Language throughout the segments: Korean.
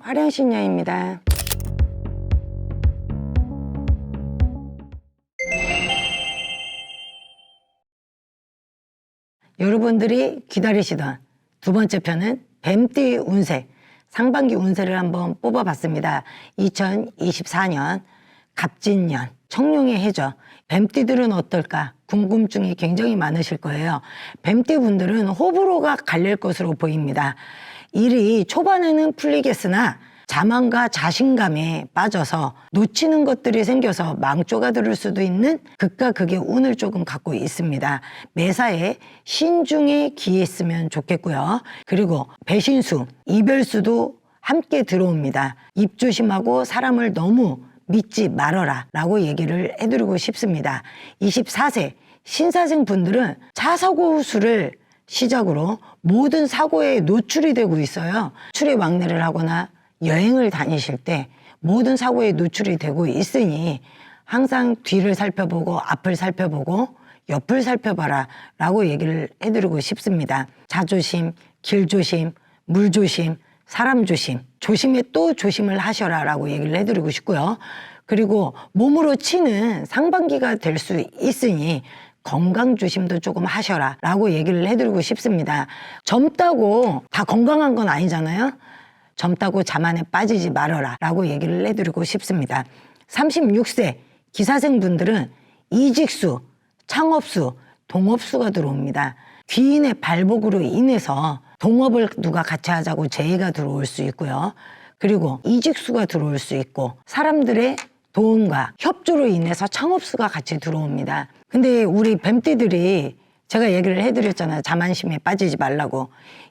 화량신녀입니다. 여러분들이 기다리시던 두 번째 편은 뱀띠 운세, 상반기 운세를 한번 뽑아봤습니다. 2024년 갑진년, 청룡의 해죠. 뱀띠들은 어떨까? 궁금증이 굉장히 많으실 거예요. 뱀띠 분들은 호불호가 갈릴 것으로 보입니다. 일이 초반에는 풀리겠으나 자만과 자신감에 빠져서 놓치는 것들이 생겨서 망조가 들을 수도 있는 극과 극의 운을 조금 갖고 있습니다. 매사에 신중에 기했으면 좋겠고요. 그리고 배신수, 이별수도 함께 들어옵니다. 입 조심하고 사람을 너무 믿지 말아라 라고 얘기를 해드리고 싶습니다. 24세 신사생 분들은 차사고 수를 시작으로 모든 사고에 노출이 되고 있어요. 출입 왕래를 하거나 여행을 다니실 때 모든 사고에 노출이 되고 있으니 항상 뒤를 살펴보고 앞을 살펴보고 옆을 살펴봐라 라고 얘기를 해드리고 싶습니다. 자조심, 길조심, 물조심, 사람 조심, 조심에 또 조심을 하셔라 라고 얘기를 해드리고 싶고요. 그리고 몸으로 치는 상반기가 될 수 있으니 건강 조심도 조금 하셔라 라고 얘기를 해드리고 싶습니다. 젊다고 다 건강한 건 아니잖아요. 젊다고 자만에 빠지지 말아라 라고 얘기를 해드리고 싶습니다. 36세 기사생 분들은 이직수, 창업수, 동업수가 들어옵니다. 귀인의 발복으로 인해서 동업을 누가 같이 하자고 제의가 들어올 수 있고요. 그리고 이직수가 들어올 수 있고 사람들의 도움과 협조로 인해서 창업수가 같이 들어옵니다. 근데 우리 뱀띠들이 제가 얘기를 해드렸잖아요. 자만심에 빠지지 말라고.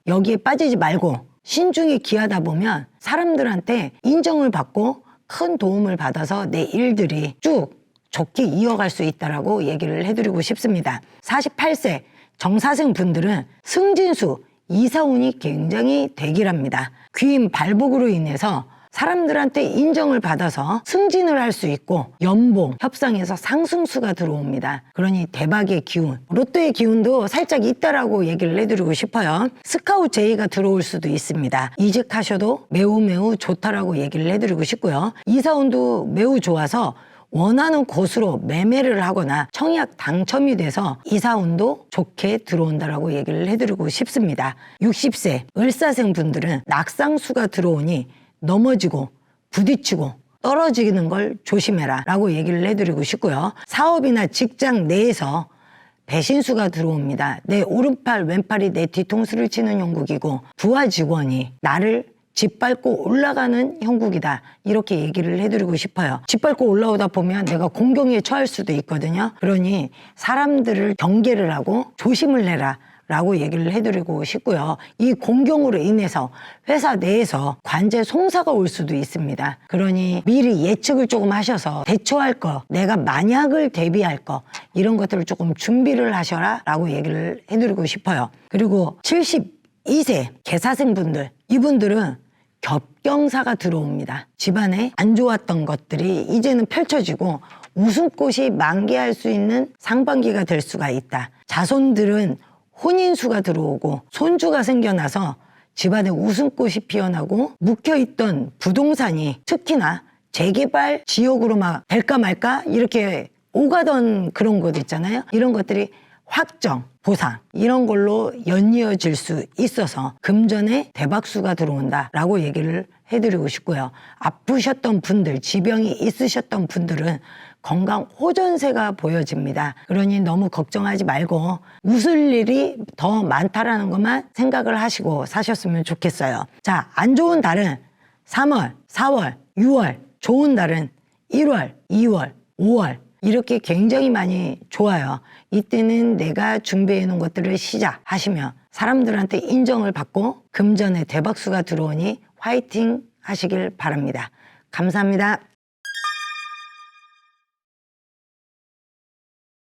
여기에 빠지지 말고 신중에 기하다 보면 사람들한테 인정을 받고 큰 도움을 받아서 내 일들이 쭉 좋게 이어갈 수 있다라고 얘기를 해드리고 싶습니다. 48세 정사생 분들은 승진수, 이사운이 굉장히 대기랍니다. 귀인 발복으로 인해서 사람들한테 인정을 받아서 승진을 할 수 있고 연봉 협상에서 상승수가 들어옵니다. 그러니 대박의 기운, 로또의 기운도 살짝 있다라고 얘기를 해드리고 싶어요. 스카우트 제의가 들어올 수도 있습니다. 이직하셔도 매우 매우 좋다라고 얘기를 해드리고 싶고요. 이사운도 매우 좋아서 원하는 곳으로 매매를 하거나 청약 당첨이 돼서 이사운도 좋게 들어온다라고 얘기를 해드리고 싶습니다. 60세 을사생 분들은 낙상수가 들어오니 넘어지고 부딪히고 떨어지는 걸 조심해라 라고 얘기를 해드리고 싶고요. 사업이나 직장 내에서 배신수가 들어옵니다. 내 오른팔, 왼팔이 내 뒤통수를 치는 형국이고 부하 직원이 나를 짓밟고 올라가는 형국이다. 이렇게 얘기를 해드리고 싶어요. 짓밟고 올라오다 보면 내가 공경에 처할 수도 있거든요. 그러니 사람들을 경계를 하고 조심을 해라. 라고 얘기를 해드리고 싶고요. 이 공경으로 인해서 회사 내에서 관제 송사가 올 수도 있습니다. 그러니 미리 예측을 조금 하셔서 대처할 거, 내가 만약을 대비할 거, 이런 것들을 조금 준비를 하셔라 라고 얘기를 해드리고 싶어요. 그리고 72세 개사생분들, 이분들은 겹경사가 들어옵니다. 집안에 안 좋았던 것들이 이제는 펼쳐지고 웃음꽃이 만개할 수 있는 상반기가 될 수가 있다. 자손들은 혼인수가 들어오고 손주가 생겨나서 집안에 웃음꽃이 피어나고 묵혀있던 부동산이 특히나 재개발 지역으로 막 될까 말까 이렇게 오가던 그런 곳 있잖아요. 이런 것들이 확정, 보상 이런 걸로 연이어질 수 있어서 금전에 대박수가 들어온다라고 얘기를 해드리고 싶고요. 아프셨던 분들, 지병이 있으셨던 분들은 건강 호전세가 보여집니다. 그러니 너무 걱정하지 말고 웃을 일이 더 많다라는 것만 생각을 하시고 사셨으면 좋겠어요. 자, 안 좋은 달은 3월, 4월, 6월, 좋은 달은 1월, 2월, 5월 이렇게 굉장히 많이 좋아요. 이때는 내가 준비해 놓은 것들을 시작하시면 사람들한테 인정을 받고 금전에 대박수가 들어오니 화이팅 하시길 바랍니다. 감사합니다.